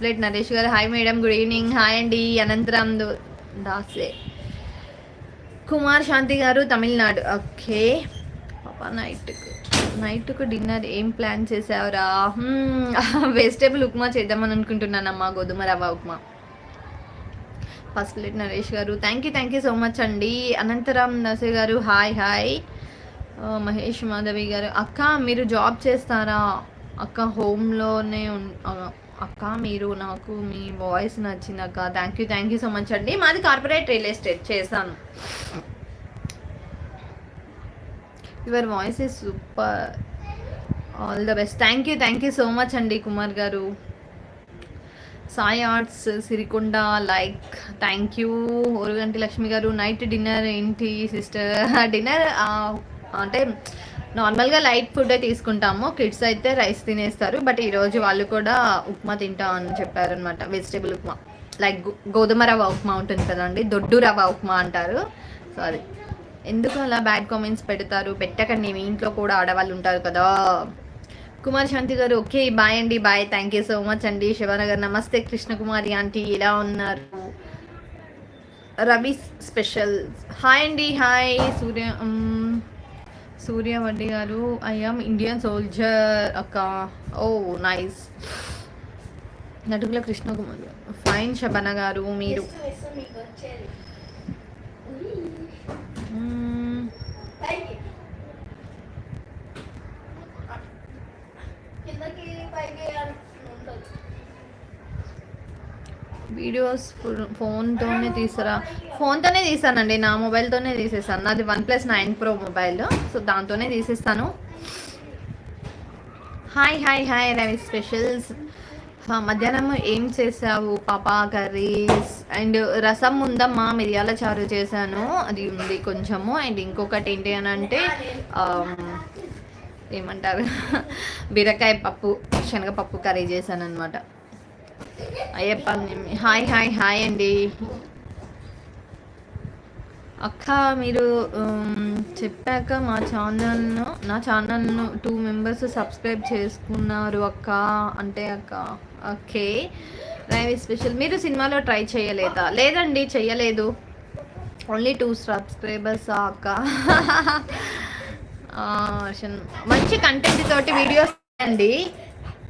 Plate Naresh గారు. Hi madam good evening. Hi అండి. అనంతరామ్ దాసే. కుమార్ శాంతి గారు తమిళనాడు. ఓకే. పాపా నైట్కు నైట్కు డిన్నర్ ఏం ప్లాన్ చేసావురా? వెజిటేబుల్ ఉప్మా చేద్దామని అనుకుంటున్నానమ్మా గోధుమ రవ్వ ఉప్మా. ఫస్ట్ ప్లేట్ నరేష్ గారు. Thank you thank you so much అండి. అనంతరామ్ దాసే గారు హాయ్ హాయ్. మహేష్ మాధవి గారు. అక్క మీరు జాబ్ చేస్తారా? అక్క హోమ్లోనే ఉన్ అక్క మీరు నాకు మీ వాయిస్ నచ్చింది అక్క thank you thank you so much అండి. మాది కార్పొరేట్ రియల్ ఎస్టేట్ చేశాను. Your voice is super all the best thank you thank you so much అండి కుమార్ గారు. Sai arts Sirikonda like thank you Orugunti Lakshmi గారు night dinner ఏంటి sister dinner అంటే నార్మల్గా light food తీసుకుంటాము. కిడ్స్ అయితే rice తినేస్తారు. బట్ ఈరోజు వాళ్ళు కూడా ఉప్మా తింటాం అని చెప్పారనమాట వెజిటేబుల్ ఉప్మా. లైక్ గోధుమ రవ్వ ఉప్మా ఉంటుంది కదండి. దొడ్డు రవ్వ ఉప్మా అంటారు. సో అది. ఎందుకు అలా బ్యాడ్ కామెంట్స్ పెడతారు? పెట్టకండి. మీ ఇంట్లో కూడా ఆడవాళ్ళు ఉంటారు కదా. కుమార్ శాంతి గారు ఓకే బాయ్ అండి. Bye thank you so much అండి. శివనగర్ నమస్తే కృష్ణకుమారి ఆంటీ. ఎలా ఉన్నారు? రవి స్పెషల్ హాయ్ అండి. హాయ్ సూర్య సూర్య వడ్డీ గారు ఐఎమ్ ఇండియన్ సోల్జర్ అక్క. Oh nice Natukula Krishnakumari. Fine Shabana గారు మీరు మ్, వీడియోస్ ఫుల్ ఫోన్తోనే తీసారా ఫోన్తోనే తీసానండి నా మొబైల్తోనే తీసేసాను నాది one plus nine pro mobile so దాంతోనే తీసేస్తాను. Hi hi hi Ravi specials. మధ్యాహ్నం ఏం చేసావు పాపా కర్రీస్ అండ్ రసం ఉందమ్మా మిరియాల చారు చేశాను. అది ఉంది కొంచెము. అండ్ ఇంకొకటి ఏంటి అని అంటే ఏమంటారు? బీరకాయ పప్పు శనగపప్పు కర్రీ చేశాను అనమాట అయ్యప్ప హాయ్ హాయ్ హాయ్ అండి. అక్క మీరు చెప్పాక మా ఛానల్ను నా ఛానల్ను టూ మెంబర్స్ సబ్స్క్రైబ్ చేసుకున్నారు అక్క అంటే అక్క ఓకే. రైవి స్పెషల్. మీరు సినిమాలో ట్రై చేయలేదా? లేదండి చెయ్యలేదు. ఓన్లీ టూ సబ్స్క్రైబర్స్ అక్క. మంచి కంటెంట్ తోటి వీడియోస్ అండి.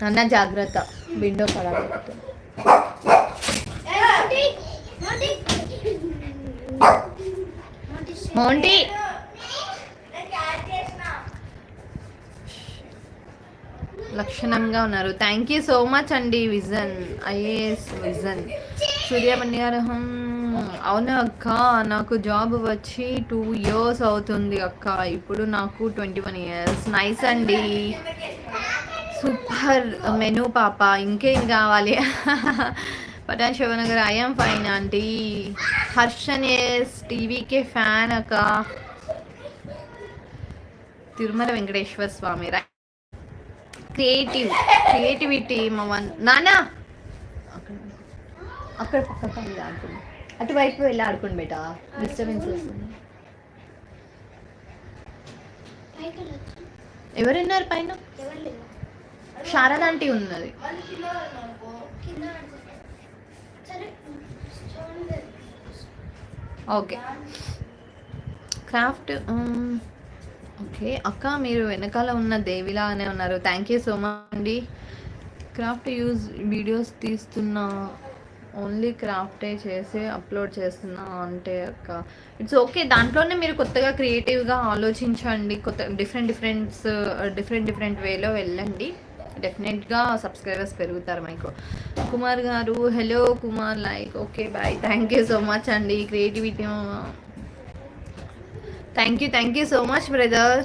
అన్న జాగ్రత్త. విండో పడగలుగుతుంది మోంటి. లక్షణంగా ఉన్నారు. థ్యాంక్ యూ సో మచ్ అండి విజన్. IAS vision. సూర్య గారు అవును అక్క నాకు జాబ్ వచ్చి టూ ఇయర్స్ అవుతుంది అక్క. ఇప్పుడు నాకు ట్వంటీ వన్ ఇయర్స్ నైస్ అండి. సూపర్ మెనూ పాప ఇంకేం కావాలి? Pathan Shivanagar I am fine aunty. Harshan yes TVK fan అక్క. తిరుమల వెంకటేశ్వర స్వామి క్రియేటివ్ క్రియేటివిటీ మవన్ నానా! అక్కడ వెళ్ళి ఆడుకోండి అటువైపు వెళ్ళి ఆడుకోండి బేటా డిస్టర్బెన్స్ వస్తుంది. ఎవరున్నారు పైన? శారద ఆంటీ ఉన్నది. ఓకే. Craft okay. అక్క మీరు వెనకాల ఉన్న దేవిలాగానే ఉన్నారు. థ్యాంక్ యూ సో మచ్ అండి. క్రాఫ్ట్ యూజ్ వీడియోస్ తీస్తున్నా ఓన్లీ క్రాఫ్టే చేసి అప్లోడ్ చేస్తున్నా అంటే అక్క. It's okay. దాంట్లోనే మీరు కొత్తగా క్రియేటివ్గా ఆలోచించండి. కొత్త డిఫరెంట్ డిఫరెంట్స్ డిఫరెంట్ డిఫరెంట్ వేలో వెళ్ళండి. డెఫినెట్గా సబ్స్క్రైబర్స్ పెరుగుతారు మీకు కుమార్ గారు hello Kumar like okay bye thank you so much అండి. Creativity thank you thank you so much brother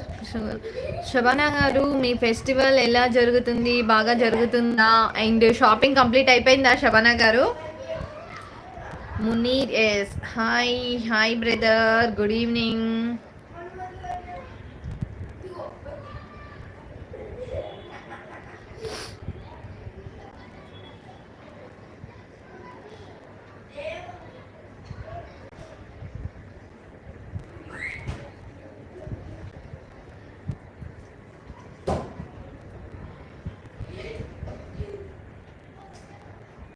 Shabana గారు మీ ఫెస్టివల్ ఎలా జరుగుతుంది? బాగా జరుగుతుందా? అండ్ షాపింగ్ కంప్లీట్ అయిపోయిందా శబానా గారు? Munir yes hi hi brother good evening